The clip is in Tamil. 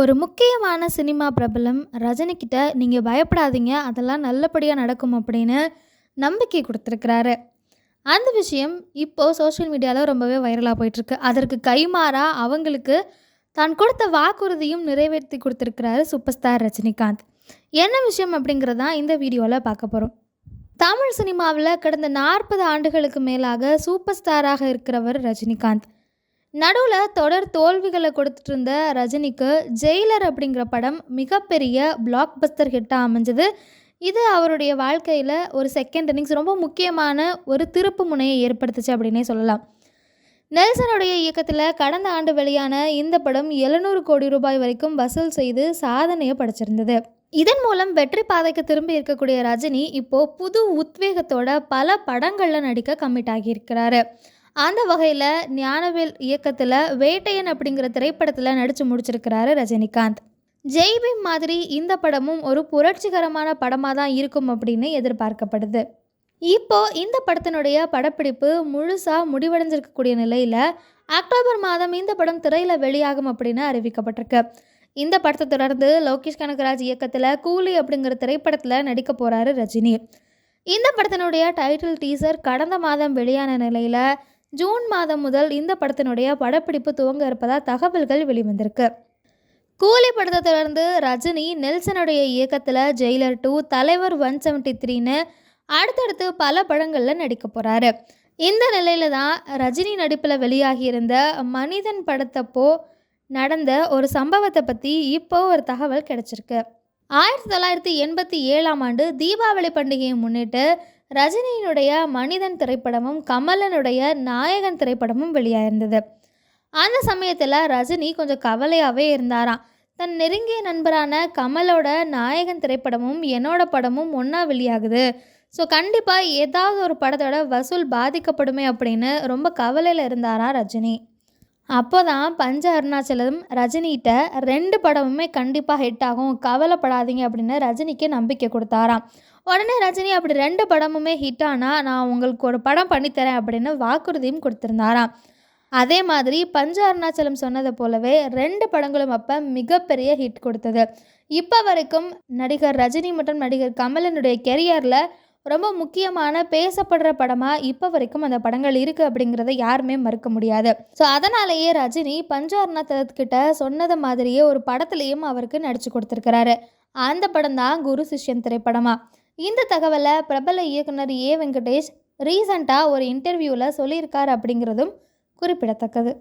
ஒரு முக்கியமான சினிமா பிரபலம் ரஜினிக்கிட்ட நீங்கள் பயப்படாதீங்க அதெல்லாம் நல்லபடியாக நடக்கும் அப்படின்னு நம்பிக்கை கொடுத்துருக்கிறாரு. அந்த விஷயம் இப்போது சோஷியல் மீடியாவில் ரொம்பவே வைரலாக போயிட்டுருக்கு. அதற்கு கைமாறா அவங்களுக்கு தான் கொடுத்த வாக்குறுதியும் நிறைவேற்றி கொடுத்துருக்கிறாரு சூப்பர் ஸ்டார் ரஜினிகாந்த். என்ன விஷயம் அப்படிங்கிறதான் இந்த வீடியோவில் பார்க்க போகிறோம் தமிழ் சினிமாவில் கடந்த நாற்பது ஆண்டுகளுக்கு மேலாக சூப்பர் ஸ்டாராக இருக்கிறவர் ரஜினிகாந்த். நடுவில் தொடர் தோல்விகளை கொடுத்துட்டு இருந்த ரஜினிக்கு ஜெயிலர் அப்படிங்கிற படம் மிகப்பெரிய பிளாக் பஸ்டர் ஹிட்டாக அமைஞ்சது. இது அவருடைய வாழ்க்கையில் ஒரு செகண்ட் இன்னிங்ஸ் ரொம்ப முக்கியமான ஒரு திருப்பு முனையை ஏற்படுத்துச்சு அப்படின்னே சொல்லலாம். நெல்சனுடைய இயக்கத்தில் கடந்த ஆண்டு வெளியான இந்த படம் எழுநூறு கோடி ரூபாய் வரைக்கும் வசூல் செய்து சாதனையை படைச்சிருந்தது. இதன் மூலம் வெற்றி பாதைக்கு திரும்பி இருக்கக்கூடிய ரஜினி இப்போது புது உத்வேகத்தோட பல படங்களில் நடிக்க கம்மிட் ஆகியிருக்கிறாரு. அந்த வகையில் ஞானவேல் இயக்கத்தில் வேட்டையன் அப்படிங்கிற திரைப்படத்தில் நடித்து முடிச்சிருக்கிறாரு ரஜினிகாந்த். ஜெய்பீம் மாதிரி இந்த படமும் ஒரு புரட்சிகரமான படமாக தான் இருக்கும் அப்படின்னு எதிர்பார்க்கப்படுது. இப்போ இந்த படத்தினுடைய படப்பிடிப்பு முழுசாக முடிவடைஞ்சிருக்கக்கூடிய நிலையில் அக்டோபர் மாதம் இந்த படம் திரையில் வெளியாகும் அப்படின்னு அறிவிக்கப்பட்டிருக்கு. இந்த படத்தை தொடர்ந்து லோகேஷ் கனகராஜ் இயக்கத்தில் கூலி அப்படிங்கிற திரைப்படத்தில் நடிக்க போகிறாரு ரஜினி. இந்த படத்தினுடைய டைட்டில் டீசர் கடந்த மாதம் வெளியான நிலையில் ஜூன் மாதம் முதல் இந்த படத்தினுடைய படப்பிடிப்பு துவங்க இருப்பதாக தகவல்கள் வெளிவந்திருக்கு. கூலி படத்தை தொடர்ந்து ரஜினி நெல்சனுடைய இயக்கத்தில் Jailer two Thalaivar one seventy த்ரீன்னு அடுத்தடுத்து பல படங்களில் நடிக்க போகிறாரு இந்த நிலையில தான் ரஜினி நடிப்பில் வெளியாகியிருந்த மனிதன் படத்தப்போ நடந்த ஒரு சம்பவத்தை பற்றி இப்போ ஒரு தகவல் கிடைச்சிருக்கு. ஆயிரத்தி தொள்ளாயிரத்தி எண்பத்தி ஏழாம் ஆண்டு தீபாவளி பண்டிகையை முன்னிட்டு ரஜினியினுடைய மனிதன் திரைப்படமும் கமலனுடைய நாயகன் திரைப்படமும் வெளியாயிருந்தது. அந்த சமயத்தில் ரஜினி கொஞ்சம் கவலையாகவே இருந்தாராம். தன் நெருங்கிய நண்பரான கமலோட நாயகன் திரைப்படமும் என்னோட படமும் ஒன்றா வெளியாகுது. ஸோ கண்டிப்பாக ஏதாவது ஒரு படத்தோட வசூல் பாதிக்கப்படுமே அப்படின்னு ரொம்ப கவலையில் இருந்தாரா ரஜினி. அப்போ தான் பஞ்ச அருணாச்சலம் ரஜினிகிட்ட ரெண்டு படமுமே கண்டிப்பாக ஹிட் ஆகும். கவலைப்படாதீங்க அப்படின்னு ரஜினிக்கு நம்பிக்கை கொடுத்தாராம். உடனே ரஜினி அப்படி ரெண்டு படமுமே ஹிட் ஆனால் நான் உங்களுக்கு ஒரு படம் பண்ணித்தரேன் அப்படின்னு வாக்குறுதியும் கொடுத்துருந்தாராம். அதே மாதிரி பஞ்ச அருணாச்சலம் சொன்னதை போலவே ரெண்டு படங்களும் அப்போ மிகப்பெரிய ஹிட் கொடுத்தது. இப்போ வரைக்கும் நடிகர் ரஜினி மற்றும் நடிகர் கமலனுடைய கெரியரில் ரொம்ப முக்கியமான பேசப்படுற படமாக இப்போ வரைக்கும் அந்த படங்கள் இருக்குது அப்படிங்கிறத யாருமே மறுக்க முடியாது. ஸோ அதனாலேயே ரஜினி பஞ்ச சொன்னது மாதிரியே ஒரு படத்துலேயும் அவருக்கு நடித்து கொடுத்துருக்கிறாரு. அந்த படம் தான் குரு சிஷ்யன் திரைப்படமாக இந்த தகவலை பிரபல இயக்குனர் ஏ வெங்கடேஷ் ரீசண்டாக ஒரு இன்டர்வியூவில் சொல்லியிருக்கார் அப்படிங்கிறதும் குறிப்பிடத்தக்கது.